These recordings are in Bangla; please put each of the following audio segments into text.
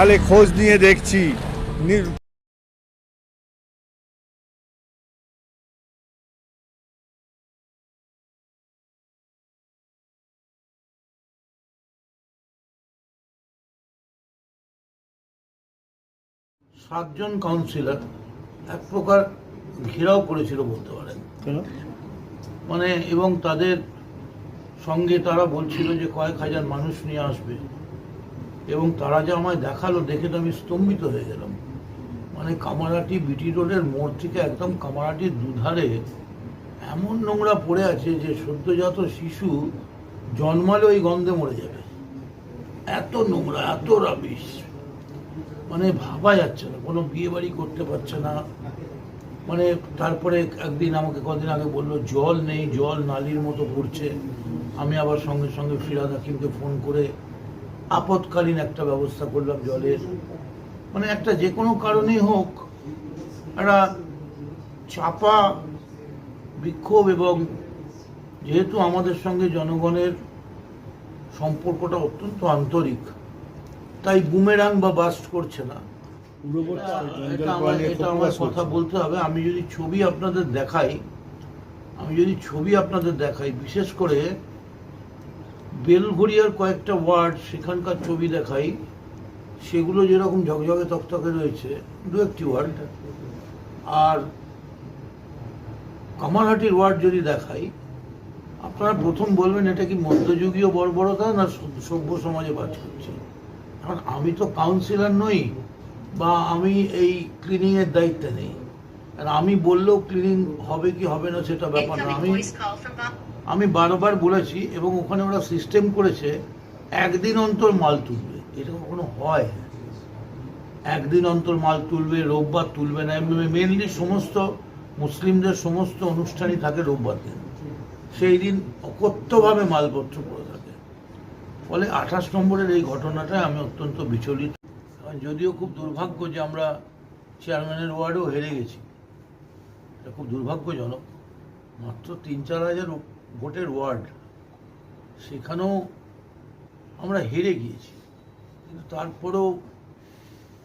তাহলে খোঁজ নিয়ে দেখছি। সাতজন কাউন্সিলর এক প্রকার ঘেরাও করেছিল বলতে পারেন। মানে এবং তাদের সঙ্গে তারা বলছিল যে কয়েক হাজার মানুষ নিয়ে আসবে। এবং তারা যে আমায় দেখাল, দেখে তো আমি স্তম্ভিত হয়ে গেলাম। মানে কামারাটি বিটি রোডের মোড় থেকে একদম কামারাটির দুধারে এমন নোংরা পড়ে আছে যে সদ্যজাত শিশু জন্মালে ওই গন্ধে মরে যাবে। এত নোংরা, এত রাবিশ মানে ভাবা যাচ্ছে না, কোনো বিয়ে বাড়ি করতে পারছে না। মানে তারপরে একদিন আমাকে কদিন আগে বলল, জল নেই, জল নালির মতো পড়ছে। আমি আবার সঙ্গে সঙ্গে ফিরাদ হাকিমকে ফোন করে আপৎকালীন একটা ব্যবস্থা করলাম জলের। মানে একটা যে কোনো কারণেই হোক একটা চাপা বিক্ষোভ এবং যেহেতু আমাদের সঙ্গে জনগণের সম্পর্কটা অত্যন্ত আন্তরিক তাই বুমেরাং বা বাস্ট করছে না। এটা আমার কথা বলতে হবে। আমি যদি ছবি আপনাদের দেখাই আমি যদি ছবি আপনাদের দেখাই বিশেষ করে বেলঘড়িয়ার কয়েকটা ওয়ার্ড সেখানকার ছবি দেখাই, সেগুলো যেরকম ঝকঝকে তকতকে রয়েছে, দু একটি ওয়ার্ড। আর কামারহাটির ওয়ার্ড যদি দেখাই, আপনারা প্রথম বলবেন এটা কি মধ্যযুগীয় বর্বরতা না সভ্য সমাজে বাস করছে? এখন আমি তো কাউন্সিলর নই, বা আমি এই ক্লিনিংয়ের দায়িত্বে নেই। আর আমি বললেও ক্লিনিং হবে কি হবে না সেটা ব্যাপার না। আমি. আমি বারবার বলেছি এবং ওখানে ওরা সিস্টেম করেছে একদিন অন্তর মাল তুলবে। এটা কখনো হয় একদিন অন্তর মাল তুলবে রোববার তুলবে না। মেনলি সমস্ত মুসলিমদের সমস্ত অনুষ্ঠানই থাকে রোববার দিন। সেই দিন অকথ্যভাবে মালপত্র পড়ে থাকে। ফলে আঠাশ নম্বরের এই ঘটনাটায় আমি অত্যন্ত বিচলিত। যদিও খুব দুর্ভাগ্য যে আমরা চেয়ারম্যানের ওয়ার্ডেও হেরে গেছি। এটা খুব দুর্ভাগ্যজনক। মাত্র তিন চার হাজার ভোটের ওয়ার্ড। সেখানেও আমরা হেরে গিয়েছি। কিন্তু তারপরেও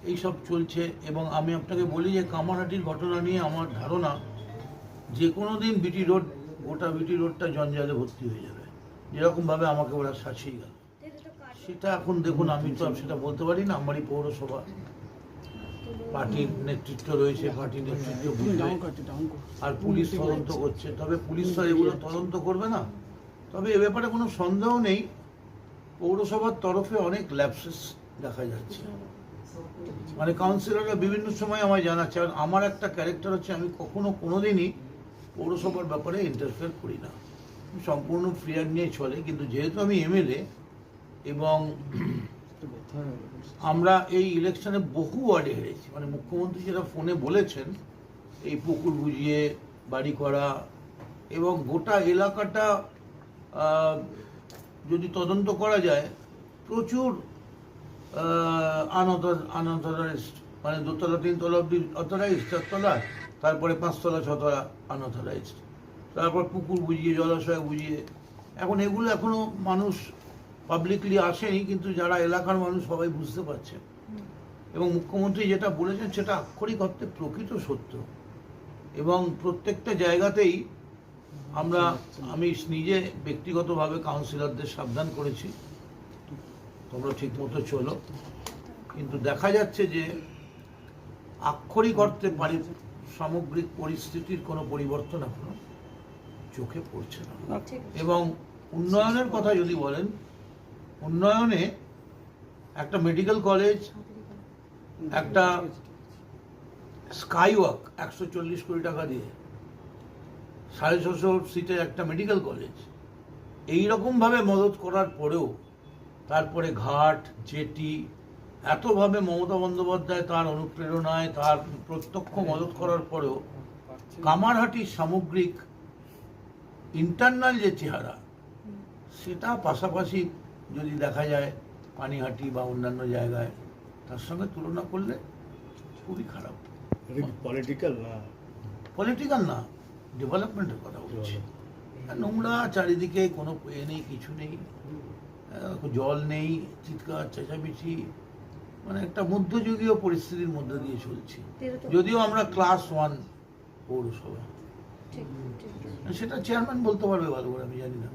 এইসব চলছে এবং আমি আপনাকে বলি যে কামারহাটির ঘটনা নিয়ে আমার ধারণা যে কোনো দিন বিটি রোড গোটা বিটি রোডটা জঞ্জালে ভর্তি হয়ে যাবে। যেরকমভাবে আমাকে ওরা শাসিয়ে গেল। সেটা এখন দেখুন আমি তো সেটা বলতে পারি না আমারই পৌরসভা। পার্টির নেতৃত্ব রয়েছে পার্টির নেতৃত্ব বুঝবে। আর পুলিশ তদন্ত করছে। তবে পুলিশ তো এগুলো তদন্ত করবে না। তবে এ ব্যাপারে কোনো সন্দেহ নেই। পৌরসভার তরফে অনেক ল্যাপসেস দেখা যাচ্ছে। মানে কাউন্সিলররা বিভিন্ন সময় আমায় জানাচ্ছে। আর আমার একটা ক্যারেক্টার হচ্ছে আমি কখনো কোনোদিনই পৌরসভার ব্যাপারে ইন্টারফেয়ার করি না। সম্পূর্ণ ফ্রিয়ার নিয়ে চলে। কিন্তু যেহেতু আমি এমএলএ এবং আমরা এই ইলেকশনে বহু ওয়ার্ডে হেরেছি। মানে মুখ্যমন্ত্রী যেটা ফোনে বলেছেন, এই পুকুর বুঝিয়ে বাড়ি করা এবং গোটা এলাকাটা যদি তদন্ত করা যায়, প্রচুর আনঅথরাইজড মানে দোতলা, তিনতলা অব্দি অথরাইজড চারতলা তারপরে পাঁচতলা, ছতলা আনঅথরাইজড তারপর পুকুর বুঝিয়ে জলাশয় বুঝিয়ে এখন এগুলো এখনও মানুষ পাবলিকলি আসেনি কিন্তু যারা এলাকার মানুষ সবাই বুঝতে পারছে। এবং মুখ্যমন্ত্রী যেটা বলেছেন সেটা আক্ষরিক অর্থে প্রকৃত সত্য। এবং প্রত্যেকটা জায়গাতেই আমরা আমি নিজে ব্যক্তিগতভাবে কাউন্সিলরদের সাবধান করেছি। তোমরা ঠিক মতো চলো। কিন্তু দেখা যাচ্ছে যে আক্ষরিক অর্থে পারি সামগ্রিক পরিস্থিতির কোনো পরিবর্তন এখনও চোখে পড়ছে না। এবং উন্নয়নের কথা যদি বলেন উন্নয়নে একটা মেডিকেল কলেজ একটা স্কাই ওয়াক একশো চল্লিশ কোটি টাকা দিয়ে সাড়ে ছশো সিটের একটা মেডিকেল কলেজ এই রকমভাবে মদত করার পরেও তারপরে ঘাট, জেটি, এতভাবে মমতা বন্দ্যোপাধ্যায় তার অনুপ্রেরণায়, তার প্রত্যক্ষ মদত করার পরেও কামারহাটির সামগ্রিক ইন্টারনাল যে চেহারা, সেটা পাশাপাশি যদি দেখা যায় পানিহাটি বা অন্যান্য জায়গায় তার সঙ্গে তুলনা করলে খুবই খারাপ। পলিটিক্যাল না? পলিটিক্যাল না ডেভেলপমেন্টের কথা বলছি। আর নোংরা চারিদিকে কোনো এ নেই কিছু নেই জল নেই চিৎকার চেঁচামেচি মানে একটা মধ্যযুগীয় পরিস্থিতির মধ্যে দিয়ে চলছি। যদিও আমরা ক্লাস ওয়ান পৌরসভা। সেটা চেয়ারম্যান বলতে পারবে ভালো করে আমি জানি না।